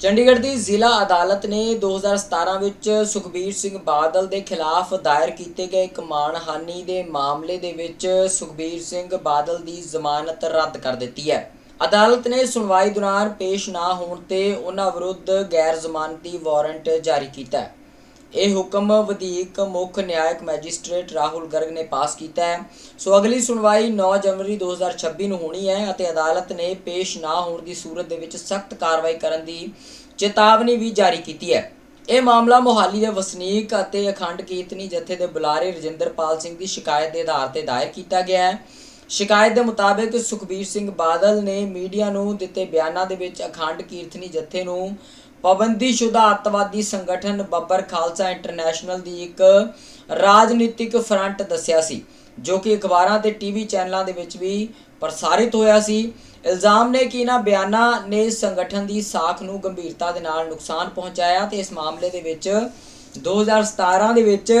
ਚੰਡੀਗੜ੍ਹ ਦੀ ਜ਼ਿਲ੍ਹਾ ਅਦਾਲਤ ਨੇ 2017 ਵਿੱਚ ਸੁਖਬੀਰ ਸਿੰਘ ਬਾਦਲ ਦੇ ਖਿਲਾਫ ਦਾਇਰ ਕੀਤੇ ਗਏ ਇੱਕ ਮਾਣਹਾਨੀ ਦੇ ਮਾਮਲੇ ਦੇ ਵਿੱਚ ਸੁਖਬੀਰ ਸਿੰਘ ਬਾਦਲ ਦੀ ਜ਼ਮਾਨਤ ਰੱਦ ਕਰ ਦਿੱਤੀ ਹੈ। ਅਦਾਲਤ ਨੇ ਸੁਣਵਾਈ ਦੌਰਾਨ ਪੇਸ਼ ਨਾ ਹੋਣ ਤੇ ਉਹਨਾਂ ਵਿਰੁੱਧ ਗੈਰ ਜ਼ਮਾਨਤੀ ਵਾਰੰਟ ਜਾਰੀ ਕੀਤਾ ਹੈ। ਇਹ ਹੁਕਮ ਵਧੀਕ ਮੁੱਖ ਨਿਆਇਕ ਮੈਜਿਸਟ੍ਰੇਟ ਰਾਹੁਲ ਗਰਗ ਨੇ ਪਾਸ ਕੀਤਾ ਹੈ। ਸੋ ਅਗਲੀ ਸੁਣਵਾਈ 9 ਜਨਵਰੀ 2026 ਨੂੰ ਹੋਣੀ ਹੈ ਅਤੇ ਅਦਾਲਤ ਨੇ ਪੇਸ਼ ਨਾ ਹੋਣ ਦੀ ਸੂਰਤ ਦੇ ਵਿੱਚ ਸਖਤ ਕਾਰਵਾਈ ਕਰਨ ਦੀ ਚੇਤਾਵਨੀ ਵੀ ਜਾਰੀ ਕੀਤੀ ਹੈ। ਇਹ ਮਾਮਲਾ ਮੋਹਾਲੀ ਦੇ ਵਸਨੀਕ ਅਤੇ ਅਖੰਡ ਕੀਰਤਨੀ ਜਥੇ ਦੇ ਬੁਲਾਰੇ ਰਜਿੰਦਰਪਾਲ ਸਿੰਘ ਦੀ ਸ਼ਿਕਾਇਤ ਦੇ ਆਧਾਰ ਤੇ ਦਾਇਰ ਕੀਤਾ ਗਿਆ ਹੈ। ਸ਼ਿਕਾਇਤ ਦੇ ਮੁਤਾਬਕ ਸੁਖਬੀਰ ਸਿੰਘ ਬਾਦਲ ਨੇ ਮੀਡੀਆ ਨੂੰ ਦਿੱਤੇ ਬਿਆਨਾਂ ਦੇ ਵਿੱਚ ਅਖੰਡ ਕੀਰਤਨੀ ਜਥੇ ਨੂੰ ਪਾਬੰਦੀਸ਼ੁਦਾ ਅੱਤਵਾਦੀ ਸੰਗਠਨ ਬੱਬਰ ਖਾਲਸਾ ਇੰਟਰਨੈਸ਼ਨਲ ਦੀ ਇੱਕ ਰਾਜਨੀਤਿਕ ਫਰੰਟ ਦੱਸਿਆ ਸੀ, ਜੋ ਕਿ ਅਖਬਾਰਾਂ ਤੇ ਟੀਵੀ ਚੈਨਲਾਂ ਦੇ ਵਿੱਚ ਵੀ ਪ੍ਰਸਾਰਿਤ ਹੋਇਆ ਸੀ। ਇਲਜ਼ਾਮ ਨੇ ਕਿ ਇਹਨਾਂ ਬਿਆਨਾਂ ਨੇ ਸੰਗਠਨ ਦੀ ਸਾਖ ਨੂੰ ਗੰਭੀਰਤਾ ਦੇ ਨਾਲ ਨੁਕਸਾਨ ਪਹੁੰਚਾਇਆ ਤੇ ਇਸ ਮਾਮਲੇ ਦੇ ਵਿੱਚ 2017 ਦੇ ਵਿੱਚ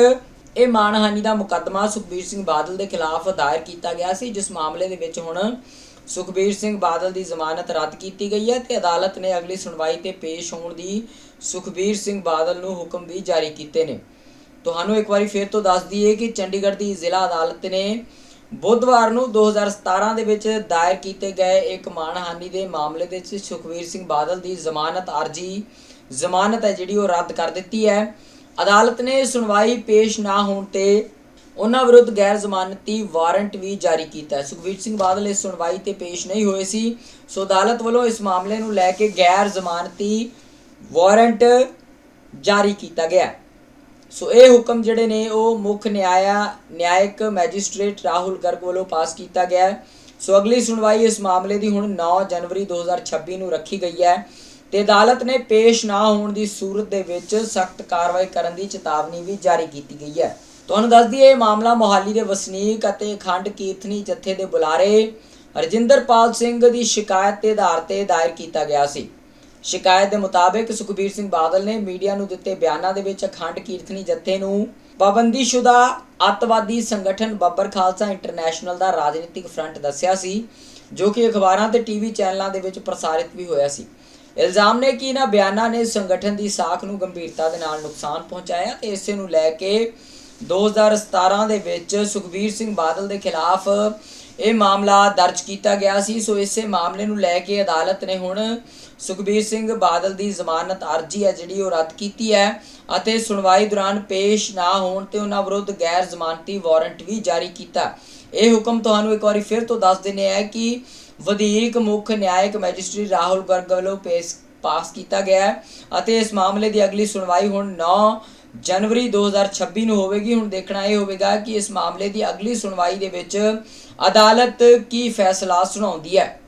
ਇਹ ਮਾਨਹਾਨੀ ਦਾ ਮੁਕੱਦਮਾ ਸੁਖਬੀਰ ਸਿੰਘ ਬਾਦਲ ਦੇ ਖਿਲਾਫ ਦਾਇਰ ਕੀਤਾ ਗਿਆ ਸੀ, ਜਿਸ ਮਾਮਲੇ ਦੇ ਵਿੱਚ ਹੁਣ ਸੁਖਬੀਰ ਸਿੰਘ ਬਾਦਲ ਦੀ ਜ਼ਮਾਨਤ ਰੱਦ ਕੀਤੀ ਗਈ ਹੈ ਤੇ ਅਦਾਲਤ ਨੇ ਅਗਲੀ ਸੁਣਵਾਈ ਤੇ ਪੇਸ਼ ਹੋਣ ਦੀ ਸੁਖਬੀਰ ਸਿੰਘ ਬਾਦਲ ਨੂੰ ਹੁਕਮ ਵੀ ਜਾਰੀ ਕੀਤੇ ਨੇ। ਤੁਹਾਨੂੰ ਇੱਕ ਵਾਰੀ ਫੇਰ ਤੋਂ ਦੱਸ ਦਈਏ ਕਿ ਚੰਡੀਗੜ੍ਹ ਦੀ ਜ਼ਿਲ੍ਹਾ ਅਦਾਲਤ ਨੇ ਬੁੱਧਵਾਰ ਨੂੰ 2017 ਦੇ ਵਿੱਚ ਦਾਇਰ ਕੀਤੇ ਗਏ ਇੱਕ ਮਾਣਹਾਨੀ ਦੇ ਮਾਮਲੇ ਦੇ ਵਿੱਚ ਸੁਖਬੀਰ ਸਿੰਘ ਬਾਦਲ ਦੀ ਜ਼ਮਾਨਤ ਅਰਜੀ, ਜ਼ਮਾਨਤ ਹੈ ਜਿਹੜੀ ਉਹ ਰੱਦ ਕਰ ਦਿੱਤੀ ਹੈ। ਅਦਾਲਤ ਨੇ ਸੁਣਵਾਈ ਪੇਸ਼ ਨਾ ਹੋਣ ਤੇ ਉਹਨਾਂ ਵਿਰੁੱਧ ਗੈਰ ਜ਼ਮਾਨਤੀ ਵਾਰੰਟ ਵੀ ਜਾਰੀ ਕੀਤਾ ਹੈ। ਸੁਖਬੀਰ ਸਿੰਘ ਬਾਦਲ ਇਸ ਸੁਣਵਾਈ ਤੇ ਪੇਸ਼ ਨਹੀਂ ਹੋਏ ਸੀ। ਸੋ ਅਦਾਲਤ ਵੱਲੋਂ ਇਸ ਮਾਮਲੇ ਨੂੰ ਲੈ ਕੇ ਗੈਰ ਜ਼ਮਾਨਤੀ ਵਾਰੰਟ ਜਾਰੀ ਕੀਤਾ ਗਿਆ ਸੋ ਇਹ ਹੁਕਮ ਜਿਹੜੇ ਨੇ, ਉਹ ਮੁੱਖ ਨਿਆਇਆ, ਨਿਆਇਕ ਮੈਜਿਸਟ੍ਰੇਟ ਰਾਹੁਲ ਗਰਗ ਵੱਲੋਂ ਪਾਸ ਕੀਤਾ ਗਿਆ ਸੋ ਅਗਲੀ ਸੁਣਵਾਈ ਇਸ ਮਾਮਲੇ ਦੀ ਹੁਣ 9 ਜਨਵਰੀ 2026 ਨੂੰ ਰੱਖੀ ਗਈ ਹੈ ਤੇ ਅਦਾਲਤ ਨੇ ਪੇਸ਼ ਨਾ ਹੋਣ ਦੀ ਸੂਰਤ ਦੇ ਵਿੱਚ ਸਖਤ ਕਾਰਵਾਈ ਕਰਨ ਦੀ ਚੇਤਾਵਨੀ ਵੀ ਜਾਰੀ ਕੀਤੀ ਗਈ ਹੈ। ਤੁਹਾਨੂੰ ਦੱਸ ਦਈਏ, ਇਹ ਮਾਮਲਾ ਮੋਹਾਲੀ ਦੇ ਵਸਨੀਕ ਅਤੇ ਅਖੰਡ ਕੀਰਤਨੀ ਜਥੇ ਦੇ ਬੁਲਾਰੇ ਰਜਿੰਦਰਪਾਲ ਸਿੰਘ ਦੀ ਸ਼ਿਕਾਇਤ ਦੇ ਆਧਾਰ ਤੇ ਦਾਇਰ ਕੀਤਾ ਗਿਆ ਸੀ। ਸ਼ਿਕਾਇਤ ਦੇ ਮੁਤਾਬਕ ਸੁਖਬੀਰ ਸਿੰਘ ਬਾਦਲ ਨੇ ਮੀਡੀਆ ਨੂੰ ਦਿੱਤੇ ਬਿਆਨਾਂ ਦੇ ਵਿੱਚ ਅਖੰਡ ਕੀਰਤਨੀ ਜਥੇ ਨੂੰ ਪਾਬੰਦੀਸ਼ੁਦਾ ਅੱਤਵਾਦੀ ਸੰਗਠਨ ਬੱਬਰ ਖਾਲਸਾ ਇੰਟਰਨੈਸ਼ਨਲ ਦਾ ਰਾਜਨੀਤਿਕ ਫਰੰਟ ਦੱਸਿਆ ਸੀ, ਜੋ ਕਿ ਅਖਬਾਰਾਂ ਤੇ ਟੀਵੀ ਚੈਨਲਾਂ ਦੇ ਵਿੱਚ ਪ੍ਰਸਾਰਿਤ ਵੀ ਹੋਇਆ ਸੀ। ਇਲਜ਼ਾਮ ਨੇ ਕਿ ਇਹਨਾਂ ਬਿਆਨਾਂ ਨੇ ਸੰਗਠਨ ਦੀ ਸਾਖ ਨੂੰ ਗੰਭੀਰਤਾ ਦੇ ਨਾਲ ਨੁਕਸਾਨ ਪਹੁੰਚਾਇਆ ਤੇ ਇਸੇ ਨੂੰ ਲੈ ਕੇ 2017 ਦੇ ਵਿੱਚ ਸੁਖਬੀਰ ਸਿੰਘ ਬਾਦਲ ਦੇ ਖਿਲਾਫ ਇਹ ਮਾਮਲਾ ਦਰਜ ਕੀਤਾ ਗਿਆ ਸੀ। ਸੋ ਇਸੇ ਮਾਮਲੇ ਨੂੰ ਲੈ ਕੇ ਅਦਾਲਤ ਨੇ ਹੁਣ ਸੁਖਬੀਰ ਸਿੰਘ ਬਾਦਲ ਦੀ ਜ਼ਮਾਨਤ ਅਰਜੀ ਹੈ, ਜਿਹੜੀ ਉਹ ਰੱਦ ਕੀਤੀ ਹੈ ਅਤੇ ਸੁਣਵਾਈ ਦੌਰਾਨ ਪੇਸ਼ ਨਾ ਹੋਣ ਤੇ ਉਹਨਾਂ ਵਿਰੁੱਧ ਗੈਰ ਜ਼ਮਾਨਤੀ ਵਾਰੰਟ ਵੀ ਜਾਰੀ ਕੀਤਾ। ਇਹ ਹੁਕਮ ਤੁਹਾਨੂੰ ਇੱਕ ਵਾਰੀ ਫਿਰ ਤੋਂ ਦੱਸ ਦਿੰਦੇ ਆ ਕਿ ਵਧੀਕ ਮੁੱਖ ਨਿਆਇਕ ਮੈਜਿਸਟ੍ਰੇਟ ਰਾਹੁਲ ਗਰਗ ਵੱਲੋਂ ਪੇਸ਼ ਪਾਸ ਕੀਤਾ ਗਿਆ ਹੈ ਅਤੇ ਇਸ ਮਾਮਲੇ ਦੀ ਅਗਲੀ ਸੁਣਵਾਈ ਹੁਣ 9 ਜਨਵਰੀ 2026 ਨੂੰ ਹੋਵੇਗੀ। ਹੁਣ ਦੇਖਣਾ ਇਹ ਹੋਵੇਗਾ ਕਿ ਇਸ ਮਾਮਲੇ ਦੀ ਅਗਲੀ ਸੁਣਵਾਈ ਦੇ ਵਿੱਚ ਅਦਾਲਤ ਕੀ ਫੈਸਲਾ ਸੁਣਾਉਂਦੀ ਹੈ।